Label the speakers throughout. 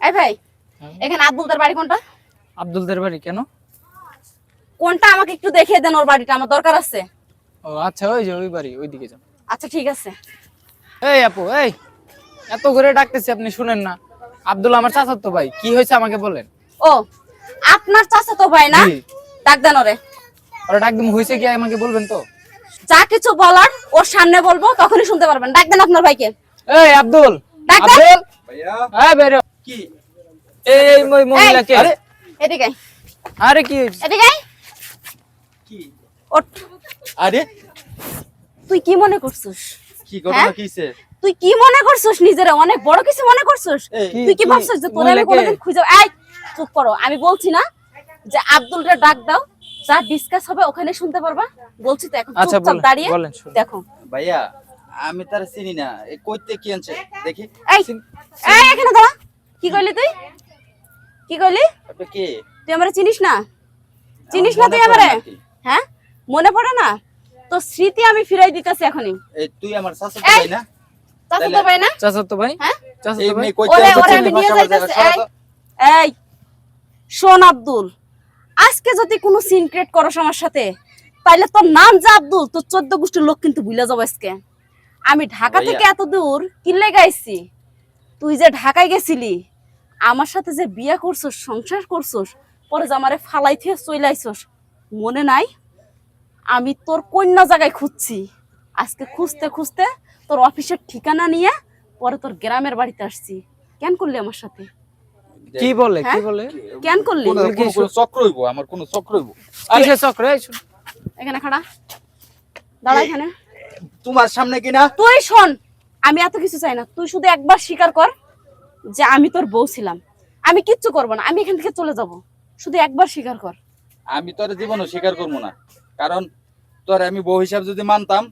Speaker 1: এই ভাই
Speaker 2: হ্যাঁ।
Speaker 1: এখানে আব্দুলদের বাড়ি কোনটা?
Speaker 2: আব্দুলদের বাড়ি কেন?
Speaker 1: কোনটা আমাকে একটু দেখিয়ে দেন ওর বাড়িটা আমার দরকার আছে।
Speaker 2: ও আচ্ছা ওই যে ওই বাড়ি ওইদিকে যান।
Speaker 1: আচ্ছা ঠিক আছে।
Speaker 2: এই আপু এই এত করে ডাকতেছি আপনি শুনেন না। আব্দুল আমার চাচাতো ভাই কি হয়েছে আমাকে বলেন?
Speaker 1: ও আপনার চাচা তো ভাই না। ডাক দেন ওরে।
Speaker 2: ওরা একদম হয়েছে কি আমাকে বলবেন তো?
Speaker 1: যা কিছু বলার ওর সামনে বলব তখনই শুনতে পারবেন। ডাক দেন আপনার ভাইকে।
Speaker 2: এই আব্দুল।
Speaker 1: ডাক দেন।
Speaker 3: ভাইয়া।
Speaker 2: হ্যাঁ বেরো
Speaker 3: কি?
Speaker 2: এই মই- মহিলা কে
Speaker 3: আরে।
Speaker 1: এদিকে
Speaker 2: আরে কি হয়েছে?
Speaker 1: এদিকে
Speaker 3: কি?
Speaker 1: ওঠ।
Speaker 3: আরে।
Speaker 1: তুই কি মনে করছিস?
Speaker 3: কি ঘটনা
Speaker 1: হ্যাঁ?
Speaker 3: কিছে
Speaker 1: তুই কি মনে করছিস নিজেরা? অনেক বড় কিছু মনে করছিস? তুই কি ভাবছিস যে তোর আমি কোনোদিন খুঁজে এই চুপ করো। আমি বলছি না যে আব্দুলরে ডাক দাও। যা ডিসকাস হবে ওখানে শুনতে পারবা। বলছি তো এখন।
Speaker 2: আচ্ছা,
Speaker 1: চুপচাপ দাঁড়িয়ে। দেখো।
Speaker 3: ভাইয়া আমি তার চিনি না। কইতে কি আনছে? দেখি।
Speaker 1: এই এখানে দাঁড়া। কি কইলি তুই? কি কইলি?
Speaker 3: আপনি কে?
Speaker 1: তুই আমারে চিনিস না? চিনিস না
Speaker 3: মনে
Speaker 1: তুই
Speaker 3: পড়ে
Speaker 1: আমারে?
Speaker 3: না
Speaker 1: হ্যাঁ? মনে পড়ে না? তো স্মৃতি আমি ফিরাই দিতেছি এখনই।
Speaker 3: এই তুই আমার শাশু
Speaker 1: এই!
Speaker 3: ভাই না?
Speaker 1: চাচা তো ভাই না?
Speaker 2: চাচাতো ভাই?
Speaker 1: হ্যাঁ?
Speaker 2: চাচাতো ভাই?
Speaker 1: ওরে ওরে আমি নিয়ে এই এই শোন আব্দুল আজকে যদি কোনো সিনক্রেট করস আমার সাথে তাইলে তোর নাম যা আব্দুল তোর চোদ্দ গোষ্ঠীর লোক কিন্তু ভুলে যাব আজকে। আমি ঢাকা থেকে এত দূর কিল্লে গাইছি? তুই যে ঢাকায় গেছিলি আমার সাথে যে বিয়ে করছস সংসার করছস পরে যে আমারে ফালাই থেকে চলে মনে নাই? আমি তোর কন্যা জায়গায় খুঁজছি। আজকে খুঁজতে খুঁজতে তোর অফিসের ঠিকানা নিয়ে পরে তোর গ্রামের বাড়িতে আসছি। কেন করলি আমার সাথে?
Speaker 2: কি বলে কি
Speaker 1: হ্যাঁ?
Speaker 2: বলে?
Speaker 1: কেন করলি?
Speaker 3: চক্র হইব আমার কোনো চক্র হইব।
Speaker 2: কিসের চক্র?
Speaker 1: এখানে খাড়া। দাঁড়া এখানে।
Speaker 3: তোমার সামনে কিনা?
Speaker 1: তুই শোন আমি এত কিছু চাই না। তুই শুধু একবার স্বীকার কর যে আমি তোর বউ ছিলাম। আমি কিচ্ছু করব না আমি এখান থেকে চলে যাব। শুধু একবার স্বীকার কর।
Speaker 3: আমি তোর জীবনও স্বীকার করব না। কারণ তোর আমি বউ হিসাব যদি মানতাম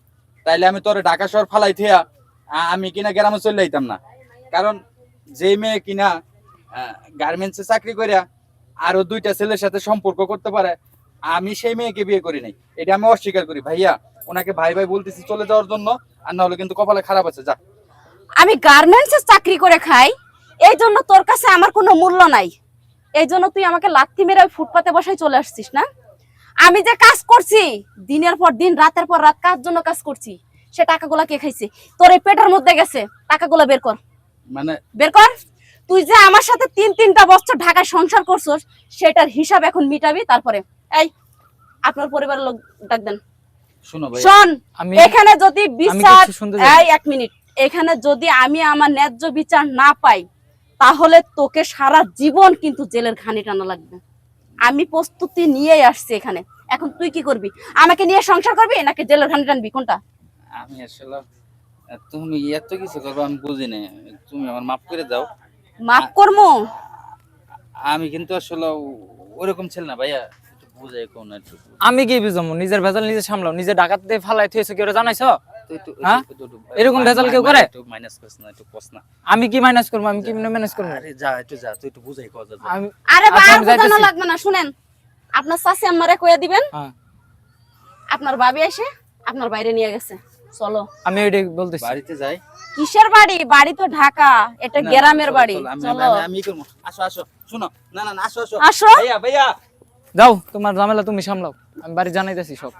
Speaker 3: তাইলে আমি তোর ঢাকা শহর ফালাই থিয়া আমি কিনা গ্রামে চলে যাইতাম না। কারণ যে মেয়ে কিনা গার্মেন্টসে চাকরি করিয়া আরও দুইটা ছেলের সাথে সম্পর্ক করতে পারে আমি সেই মেয়েকে বিয়ে করি নাই। এটা আমি অস্বীকার করি। ভাইয়া ওনাকে ভাই ভাই বলতেছি চলে যাওয়ার জন্য আর না হলে কিন্তু কপালে খারাপ আছে যা।
Speaker 1: আমি গার্মেন্টসে চাকরি করে খাই এই জন্য তোর কাছে আমার কোনো মূল্য নাই। এই জন্য তুই আমাকে লাথি মেরে ওই ফুটপাতে বসাই চলে আসছিস না? আমি যে কাজ করছি দিনের পর দিন রাতের পর রাত কাজ জন্য কাজ করছি সে টাকাগুলা কে খাইছে? তোর এই পেটের মধ্যে গেছে টাকাগুলা বের কর।
Speaker 3: মানে
Speaker 1: বের কর। তুই যে আমার সাথে তিন তিনটা বছর ঢাকায় সংসার করছস সেটার হিসাব এখন মিটাবি তারপরে। এই আপনার পরিবারের লোক ডাক দেন।
Speaker 3: শোনো ভাই।
Speaker 1: শোন এখানে যদি বিচার। এই এক মিনিট। এখানে যদি আমি আমার ন্যায্য বিচার না পাই তাহলে তোকে সারা জীবন কিন্তু জেলের ঘানি টানা লাগবে। আমি প্রস্তুতি নিয়েই আসছি এখানে। এখন তুই কি করবি? আমাকে নিয়ে সংসার করবি নাকি জেলের ঘানি টানবি? কোনটা?
Speaker 3: আমি আসলে তুমি এত কিছু করব আমি বুঝি না তুমি আমার মাফ করে দাও।
Speaker 1: মাফ করব
Speaker 3: আমি কিন্তু আসলে ওরকম ছিল না ভাইয়া বুঝাই কোন একটু।
Speaker 2: আমি কি বুঝব নিজের ভেজাল নিজে সামলাও নিজে ডাকাত দিয়ে ফালাই থুয়েছে কি ওরা জানাইছ? হ্যাঁ? এরকম ভেজাল কেউ করে?
Speaker 3: মাইনাস করিস না একটু কস না।
Speaker 2: আমি কি মাইনাস করব? আমি কি ম্যানেজ করব?
Speaker 3: আরে যা একটু যা তুই একটু বুঝাই কর যা, যা।
Speaker 2: আমি
Speaker 1: আরে
Speaker 2: আচ্ছা,
Speaker 1: বোঝানো লাগবে না শুনেন। আপনার আমারে কয়ে দিবেন?
Speaker 2: হ্যাঁ।
Speaker 1: আপনার ভাবি এসে আপনার বাইরে নিয়ে গেছে। চলো।
Speaker 2: আমি ওইটাই বলতেছি।
Speaker 3: বাড়িতে যাই।
Speaker 1: কিসের বাড়ি? বাড়ি তো ঢাকা এটা গ্রামের বাড়ি।
Speaker 3: চলো, আমি- করব। আসো আসো শোনো। না না না, আসো আসো।
Speaker 1: আসো।
Speaker 3: ভাইয়া ভাইয়া।
Speaker 2: যাও তোমার ঝামেলা তুমি সামলাও। আমি বাড়ি জানাইতেছি সব।